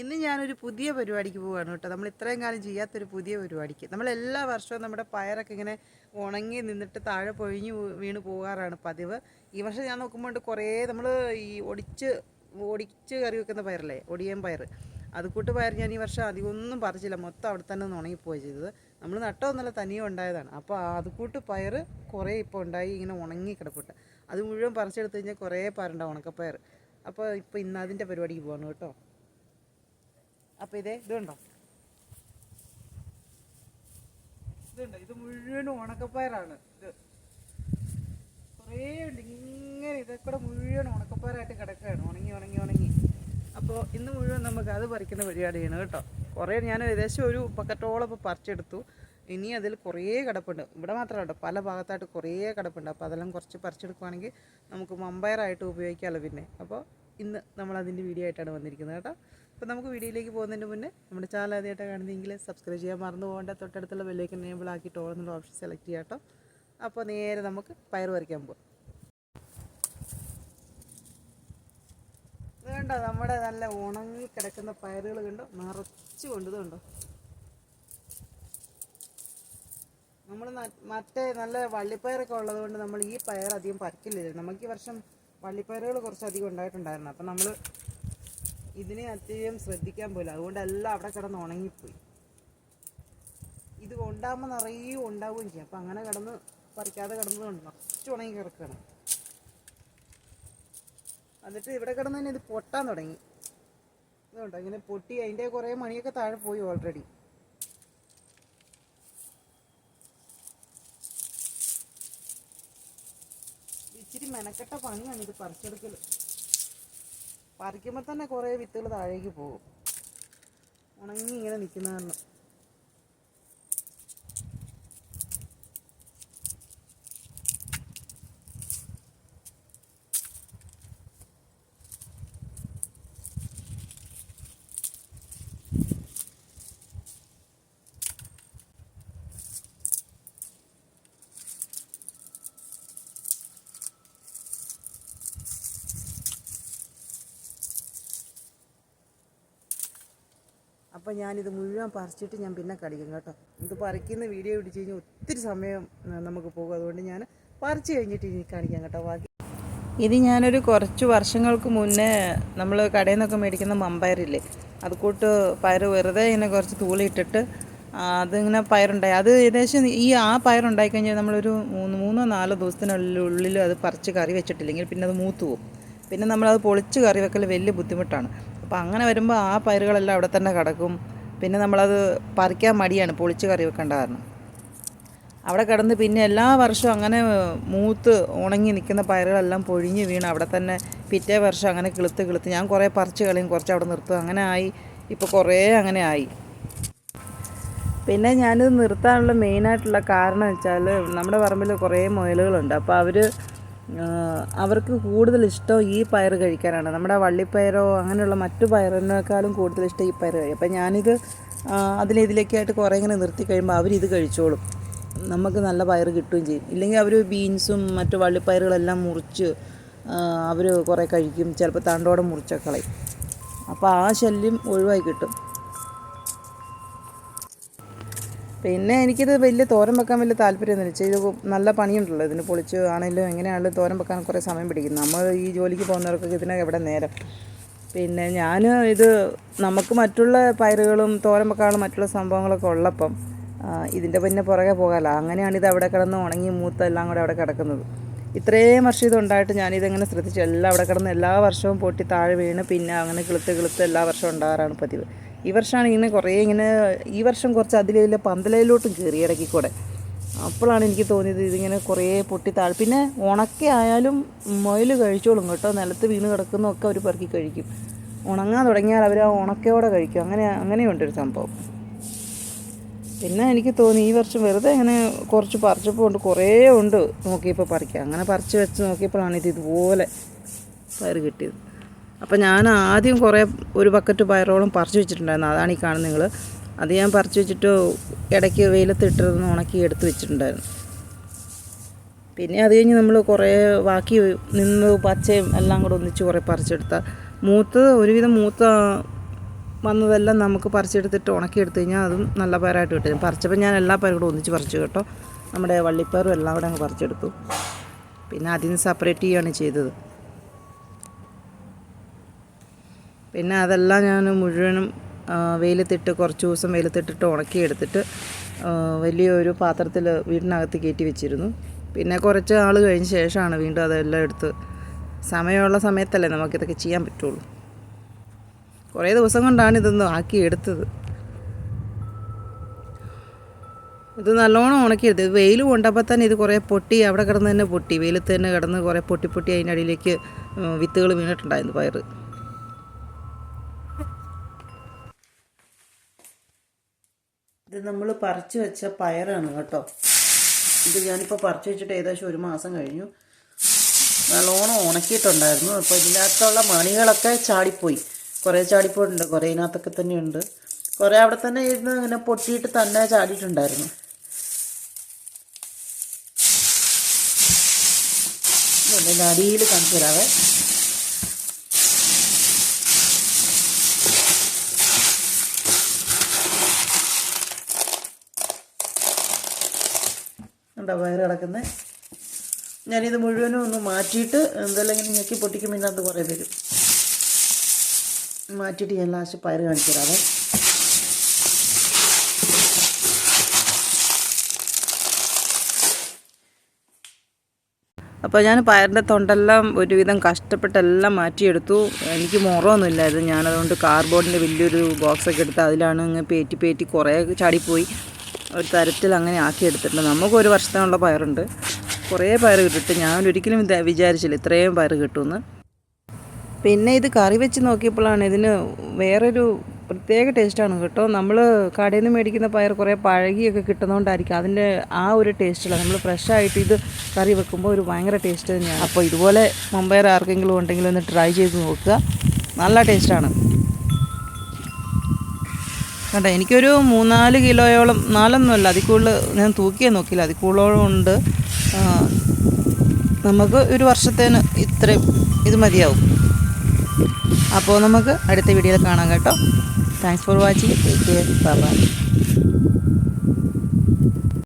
ഇന്ന് ഞാനൊരു പുതിയ പരിപാടിക്ക് പോവുകയാണ് കേട്ടോ. നമ്മൾ ഇത്രയും കാലം ചെയ്യാത്തൊരു പുതിയ പരിപാടിക്ക്. നമ്മൾ എല്ലാ വർഷവും നമ്മുടെ പയറൊക്കെ ഇങ്ങനെ ഉണങ്ങി നിന്നിട്ട് താഴെ പൊഴിഞ്ഞ് വീണ് പോകാറാണ് പതിവ്. ഈ വർഷം ഞാൻ നോക്കുമ്പോൾ കുറേ നമ്മൾ ഈ ഒടിച്ച് ഒടിച്ച് കറി വെക്കുന്ന പയറല്ലേ ഒടിയൻ പയർ. അത് കൂട്ട് പയർ ഞാൻ ഈ വർഷം അധികം ഒന്നും പറിച്ചില്ല. മൊത്തം അവിടെ തന്നെ ഒന്ന് ഉണങ്ങിപ്പോയി ചെയ്തത്. നമ്മൾ നട്ടതൊന്നല്ല തനിയെ ഉണ്ടായതാണ്. അപ്പോൾ അത് കൂട്ട് പയർ കുറേ ഇപ്പോൾ ഉണ്ടായി ഇങ്ങനെ ഉണങ്ങി കിടപ്പുണ്ട്. അത് മുഴുവൻ പറിച്ചെടുത്ത് കഴിഞ്ഞാൽ കുറേ പയറുണ്ടാവും ഉണക്കപ്പയർ. അപ്പോൾ ഇപ്പോൾ ഇന്ന് അതിന്റെ പരിപാടിക്ക് പോകണം കേട്ടോ. അപ്പോൾ ഇതേ ഇതുണ്ടോ? ഇതുണ്ട്. ഇത് മുഴുവൻ ഉണക്കപ്പയറാണ്. ഇത് കുറേ ഉണ്ട്. ഇങ്ങനെ ഇതൊക്കെ മുഴുവൻ ഉണക്കപ്പയറായിട്ട് കിടക്കുകയാണ്. ഉണങ്ങി ഉണങ്ങി ഉണങ്ങി. അപ്പോൾ ഇന്ന് മുഴുവൻ നമുക്ക് അത് പറിക്കുന്ന പരിപാടിയാണ് കേട്ടോ. കുറേ ഞാൻ ഏകദേശം ഒരു പക്കറ്റോളം ഇപ്പോൾ പറിച്ചെടുത്തു. ഇനി അതിൽ കുറേ കിടപ്പുണ്ട്. ഇവിടെ മാത്രമല്ല പല ഭാഗത്തായിട്ട് കുറേ കിടപ്പുണ്ട്. അപ്പോൾ അതെല്ലാം കുറച്ച് പറിച്ചെടുക്കുവാണെങ്കിൽ നമുക്ക് മമ്പയറായിട്ട് ഉപയോഗിക്കാമല്ലോ പിന്നെ. അപ്പോൾ ഇന്ന് നമ്മൾ അതിന്റെ വീഡിയോ ആയിട്ടാണ് വന്നിരിക്കുന്നത് കേട്ടോ. അപ്പോൾ നമുക്ക് വീഡിയോയിലേക്ക് പോകുന്നതിന് മുന്നേ നമ്മുടെ ചാനൽ ആദ്യമായിട്ട് കാണുന്നെങ്കിൽ സബ്സ്ക്രൈബ് ചെയ്യാൻ മറന്നു പോകേണ്ട. തൊട്ടടുത്തുള്ള ബെല്ലേക്ക് എനേബിൾ ആക്കിയിട്ട് ടോളെന്നുള്ള ഓപ്ഷൻ സെലക്ട് ചെയ്യാം കേട്ടോ. അപ്പോൾ നേരെ നമുക്ക് പയർ പറിക്കാൻ പോകാം കണ്ടോ? നമ്മുടെ നല്ല ഉണങ്ങി കിടക്കുന്ന പയറുകൾ കണ്ടോ? നിറച്ച് കൊണ്ടതുണ്ടോ നമ്മൾ മറ്റേ നല്ല വള്ളിപ്പയറൊക്കെ ഉള്ളത് കൊണ്ട് നമ്മൾ ഈ പയർ അധികം പറിക്കില്ല നമുക്ക് ഈ വർഷം വള്ളിപ്പയറുകൾ കുറച്ചധികം ഉണ്ടായിട്ടുണ്ടായിരുന്നു. അപ്പം നമ്മൾ ഇതിനെ അധികം ശ്രദ്ധിക്കാൻ പോയില്ല. അതുകൊണ്ടെല്ലാം അവിടെ കിടന്ന് ഉണങ്ങിപ്പോയി. ഇത് ഉണ്ടാകുമ്പോൾ നിറയെ ഉണ്ടാവുകയും ചെയ്യും. അപ്പം അങ്ങനെ കിടന്ന് പറിക്കാതെ കിടന്നതുകൊണ്ട് നിറച്ച് ഉണങ്ങി കിടക്കണം എന്നിട്ട് ഇവിടെ കിടന്ന് തന്നെ ഇത് പൊട്ടാൻ തുടങ്ങി. ഇതുണ്ടോ? ഇങ്ങനെ പൊട്ടി അതിന്റെ കുറേ മണിയൊക്കെ താഴെ പോയി ഓൾറെഡി ഇച്ചിരി മെനക്കെട്ട പണിയാണ് ഇത് പറിച്ചെടുക്കൽ പറിക്കുമ്പോൾ തന്നെ കുറേ വിത്തുകൾ താഴേക്ക് പോകും. ഉണങ്ങി ഇങ്ങനെ നിൽക്കുന്ന കാരണം അപ്പോൾ ഞാനിത് മുഴുവൻ പറിച്ചിട്ട് ഞാൻ പിന്നെ കളിക്കും കേട്ടോ. ഇത് പറിക്കുന്ന വീഡിയോ പിടിച്ച് കഴിഞ്ഞാൽ ഒത്തിരി സമയം നമുക്ക് പോകും. അതുകൊണ്ട് ഞാൻ പറിച്ച് കഴിഞ്ഞിട്ട് ഇനി കാണിക്കാം കേട്ടോ. ബാക്കി ഇത് ഞാനൊരു കുറച്ച് വർഷങ്ങൾക്ക് മുന്നേ നമ്മൾ കടയിൽ നിന്നൊക്കെ മേടിക്കുന്ന മമ്പയറില്ലേ? അത് കൂട്ട് പയർ വെറുതെ ഇങ്ങനെ കുറച്ച് തൂളിയിട്ടിട്ട് അതിങ്ങനെ പയറുണ്ടായി. അത് ഏകദേശം ഈ ആ പയറുണ്ടായി കഴിഞ്ഞാൽ നമ്മളൊരു മൂന്ന് മൂന്നോ നാലോ ദിവസത്തിനുള്ളിൽ അത് പറിച്ച് കറി വെച്ചിട്ടില്ലെങ്കിൽ പിന്നെ അത് മൂത്തു പോകും പിന്നെ നമ്മളത് പൊളിച്ച് കറി വെക്കൽ വലിയ ബുദ്ധിമുട്ടാണ്. അപ്പോൾ അങ്ങനെ വരുമ്പോൾ ആ പയറുകളെല്ലാം അവിടെ തന്നെ കിടക്കും. പിന്നെ നമ്മളത് പറിക്കാൻ മടിയാണ് പൊളിച്ച് കറി വെക്കേണ്ട കാരണം. അവിടെ കിടന്ന് പിന്നെ എല്ലാ വർഷവും അങ്ങനെ മൂത്ത് ഉണങ്ങി നിൽക്കുന്ന പയറുകളെല്ലാം പൊഴിഞ്ഞ് വീണ് അവിടെ തന്നെ പിറ്റേ വർഷം അങ്ങനെ കിളുത്ത് കിളുത്ത് ഞാൻ കുറേ പറിച്ച് കളയും കുറച്ച് അവിടെ നിർത്തും. അങ്ങനെ ആയി. ഇപ്പോൾ കുറേ അങ്ങനെ ആയി. പിന്നെ ഞാനിത് നിർത്താനുള്ള മെയിനായിട്ടുള്ള കാരണം വെച്ചാൽ നമ്മുടെ പറമ്പിൽ കുറേ മുയലുകളുണ്ട്. അപ്പോൾ അവർ അവർക്ക് കൂടുതൽ ഇഷ്ടം ഈ പയർ കഴിക്കാനാണ്. നമ്മുടെ വള്ളിപ്പയറോ അങ്ങനെയുള്ള മറ്റു പയറിനേക്കാളും കൂടുതൽ ഇഷ്ടം ഈ പയർ കഴിക്കും അപ്പം ഞാനിത് അതിലിതിലേക്കായിട്ട് കുറേ ഇങ്ങനെ നിർത്തി കഴിയുമ്പോൾ അവരിത് കഴിച്ചോളും. നമുക്ക് നല്ല പയർ കിട്ടുകയും ചെയ്യും. ഇല്ലെങ്കിൽ അവർ ബീൻസും മറ്റു വള്ളിപ്പയറുകളെല്ലാം മുറിച്ച് അവർ കുറേ കഴിക്കും. ചിലപ്പോൾ തണ്ടോടെ മുറിച്ചൊക്കെ കളയും. അപ്പോൾ ആ ശല്യം ഒഴിവായി കിട്ടും. പിന്നെ എനിക്കിത് വലിയ തോരൻ വെക്കാൻ വലിയ താല്പര്യമൊന്നുമില്ല. ഇത് നല്ല പണിയുണ്ടല്ലോ. ഇതിന് പൊളിച്ച് ആണെങ്കിലും എങ്ങനെയാണെങ്കിലും തോരൻ വെക്കാൻ കുറേ സമയം പിടിക്കും. നമ്മൾ ഈ ജോലിക്ക് പോകുന്നവർക്കൊക്കെ ഇതിനൊക്കെ എവിടെ നേരം? പിന്നെ ഞാൻ ഇത് നമുക്ക് മറ്റുള്ള പയറുകളും തോരൻ വെക്കാനുള്ള മറ്റുള്ള സംഭവങ്ങളൊക്കെ ഉള്ളപ്പം ഇതിന്റെ പിന്നെ പുറകെ പോകാമല്ലോ അങ്ങനെയാണ് ഇത് അവിടെ കിടന്ന് ഉണങ്ങി മൂത്ത എല്ലാം കൂടെ അവിടെ കിടക്കുന്നത്. ഇത്രയും വർഷം ഇതുണ്ടായിട്ട് ഞാനിതെങ്ങനെ ശ്രദ്ധിച്ചു? എല്ലാം അവിടെ കിടന്ന് എല്ലാ വർഷവും പൊട്ടി താഴെ വീണ് പിന്നെ അങ്ങനെ കിളുത്ത് കിളുത്ത് എല്ലാ വർഷവും ഉണ്ടാകാറാണ് പതിവ്. ഈ വർഷമാണ് ഇങ്ങനെ കുറേ ഇങ്ങനെ ഈ വർഷം കുറച്ച് അതിലെ പന്തലയിലോട്ടും കയറി ഇടയ്ക്ക് കൂടെ അപ്പോഴാണ് എനിക്ക് തോന്നിയത് ഇതിങ്ങനെ കുറേ പൊട്ടി താഴെ പിന്നെ ഉണക്കെ ആയാലും മുയൽ കഴിച്ചോളും കേട്ടോ. നിലത്ത് വീണ് കിടക്കുന്നൊക്കെ അവർ പെറുക്കി കഴിക്കും. ഉണങ്ങാൻ തുടങ്ങിയാൽ അവർ ആ ഉണക്കയോടെ കഴിക്കും. അങ്ങനെ അങ്ങനെയുണ്ടൊരു സംഭവം. പിന്നെ എനിക്ക് തോന്നി ഈ വർഷം വെറുതെ ഇങ്ങനെ കുറച്ച് പറിച്ചപ്പോൾ ഉണ്ട്. കുറേ ഉണ്ട് നോക്കിയപ്പോൾ പറിക്കുക അങ്ങനെ പറിച്ച് വെച്ച് നോക്കിയപ്പോഴാണ് ഇത് ഇതുപോലെ പയർ കിട്ടിയത്. അപ്പോൾ ഞാൻ ആദ്യം കുറേ ഒരു ബക്കറ്റ് പയറോളം പറിച്ചു വെച്ചിട്ടുണ്ടായിരുന്നു. അതാണ് ഈ കാണുന്നത് നിങ്ങൾ അത് ഞാൻ പറിച്ചു വെച്ചിട്ട് ഇടയ്ക്ക് വെയിലത്തിട്ടിരുന്ന് ഉണക്കി എടുത്ത് വെച്ചിട്ടുണ്ടായിരുന്നു. പിന്നെ അത് കഴിഞ്ഞ് നമ്മൾ കുറേ ബാക്കി നിന്ന് പച്ചയും എല്ലാം കൂടെ ഒന്നിച്ച് കുറേ പറിച്ചെടുത്ത. മൂത്ത് ഒരുവിധം മൂത്ത വന്നതെല്ലാം നമുക്ക് പറിച്ചെടുത്തിട്ട് ഉണക്കി എടുത്തു കഴിഞ്ഞാൽ അതും നല്ല പയറായിട്ട് കിട്ടും. പറിച്ചപ്പോൾ ഞാൻ എല്ലാ പയറും കൂടെ ഒന്നിച്ച് പറിച്ചു കേട്ടോ. നമ്മുടെ വള്ളിപ്പയറും എല്ലാം കൂടെ അങ്ങ് പറിച്ചെടുത്തു. പിന്നെ അതിൽ നിന്ന് സെപ്പറേറ്റ് ചെയ്യുകയാണ് ചെയ്തത്. പിന്നെ അതെല്ലാം ഞാൻ മുഴുവനും വെയിലത്തിട്ട് കുറച്ച് ദിവസം വെയിലത്തിട്ടിട്ട് ഉണക്കിയെടുത്തിട്ട് വലിയൊരു പാത്രത്തിൽ വീടിനകത്ത് കയറ്റി വെച്ചിരുന്നു. പിന്നെ കുറച്ച് ആൾ കഴിഞ്ഞ ശേഷമാണ് വീണ്ടും അതെല്ലാം എടുത്ത് സമയമുള്ള സമയത്തല്ലേ നമുക്കിതൊക്കെ ചെയ്യാൻ പറ്റുള്ളൂ. കുറേ ദിവസം കൊണ്ടാണ് ഇതൊന്ന് ആക്കി എടുത്തത് ഇത് നല്ലോണം ഉണക്കിയെടുത്ത് വെയിൽ കൊണ്ടപ്പോൾ തന്നെ ഇത് കുറേ പൊട്ടി അവിടെ കിടന്ന് തന്നെ പൊട്ടി. വെയിലത്ത് തന്നെ കിടന്ന് കുറേ പൊട്ടി പൊട്ടി അതിന്റെ അടിയിലേക്ക് വിത്തുകൾ വീണിട്ടുണ്ടായിരുന്നു പയറ്. നമ്മൾ പറിച്ചു വെച്ച പയറാണ് കേട്ടോ. ഇത് ഞാനിപ്പോൾ പറിച്ചു വെച്ചിട്ട് ഏകദേശം ഒരു മാസം കഴിഞ്ഞു. നല്ലോണം ഉണക്കിയിട്ടുണ്ടായിരുന്നു. അപ്പോൾ ഇതിനകത്തുള്ള മണികളൊക്കെ ചാടിപ്പോയി. കുറേ ചാടിപ്പോയിട്ടുണ്ട്. കുറേ ഇതിനകത്തൊക്കെ തന്നെയുണ്ട് കുറേ അവിടെ തന്നെ ഇരുന്ന് ഇങ്ങനെ പൊട്ടിയിട്ട് തന്നെ ചാടിയിട്ടുണ്ടായിരുന്നു. അടിയിൽ കാണിച്ചു തരാവേ. ഉണ്ടോ വയറ് കിടക്കുന്നത് ഞാനിത് മുഴുവനും ഒന്ന് മാറ്റിയിട്ട് ഇങ്ങനെ ഞെക്കി പൊട്ടിക്കുമ്പോൾ ഇതിനകത്ത് കുറേ വരും മാറ്റിയിട്ട് ഞാൻ ലാസ്റ്റ് പയർ കാണിച്ചു തരാവേ അപ്പോൾ ഞാൻ പയറിന്റെ തൊണ്ടെല്ലാം ഒരുവിധം കഷ്ടപ്പെട്ടെല്ലാം മാറ്റിയെടുത്തു. എനിക്ക് മുറമൊന്നുമില്ലായിരുന്നു ഞാനതുകൊണ്ട് കാർബോർഡിന്റെ വലിയൊരു ബോക്സൊക്കെ എടുത്ത് അതിലാണ് ഇങ്ങനെ പേറ്റി പേറ്റി കുറേ ചാടിപ്പോയി. ഒരു തരത്തിൽ അങ്ങനെ ആക്കിയെടുത്തിട്ടുണ്ട്. നമുക്ക് ഒരു വർഷത്തിനുള്ള പയറുണ്ട്. കുറേ പയർ കിട്ടിയിട്ട് ഞാൻ ഒരിക്കലും വിചാരിച്ചില്ല ഇത്രയും പയർ കിട്ടുമെന്ന്. പിന്നെ ഇത് കറി വെച്ച് നോക്കിയപ്പോഴാണ് ഇതിന് വേറൊരു പ്രത്യേക ടേസ്റ്റാണ് കേട്ടോ. നമ്മൾ കടയിൽ നിന്ന് മേടിക്കുന്ന പയർ കുറേ പഴകിയൊക്കെ കിട്ടുന്നതുകൊണ്ടായിരിക്കും അതിന്റെ ആ ഒരു ടേസ്റ്റില്ല നമ്മൾ ഫ്രഷായിട്ട് ഇത് കറി വെക്കുമ്പോൾ ഒരു ഭയങ്കര ടേസ്റ്റ് തന്നെയാണ്. അപ്പോൾ ഇതുപോലെ മുമ്പയർ ആർക്കെങ്കിലും ഉണ്ടെങ്കിൽ ഒന്ന് ട്രൈ ചെയ്ത് നോക്കുക. നല്ല ടേസ്റ്റാണ് കണ്ടോ എനിക്കൊരു മൂന്നാൽ കിലോയോളം നാലൊന്നുമല്ല അതിൽ കൂടുതൽ ഞാൻ തൂക്കിയേ നോക്കിയില്ല അതിൽ കൂടുതലോളം ഉണ്ട്. നമുക്ക് ഒരു വർഷത്തേന് ഇത്രയും ഇത് മതിയാവും. അപ്പോൾ നമുക്ക് അടുത്ത വീഡിയോയിൽ കാണാം കേട്ടോ. Thanks for watching take care bye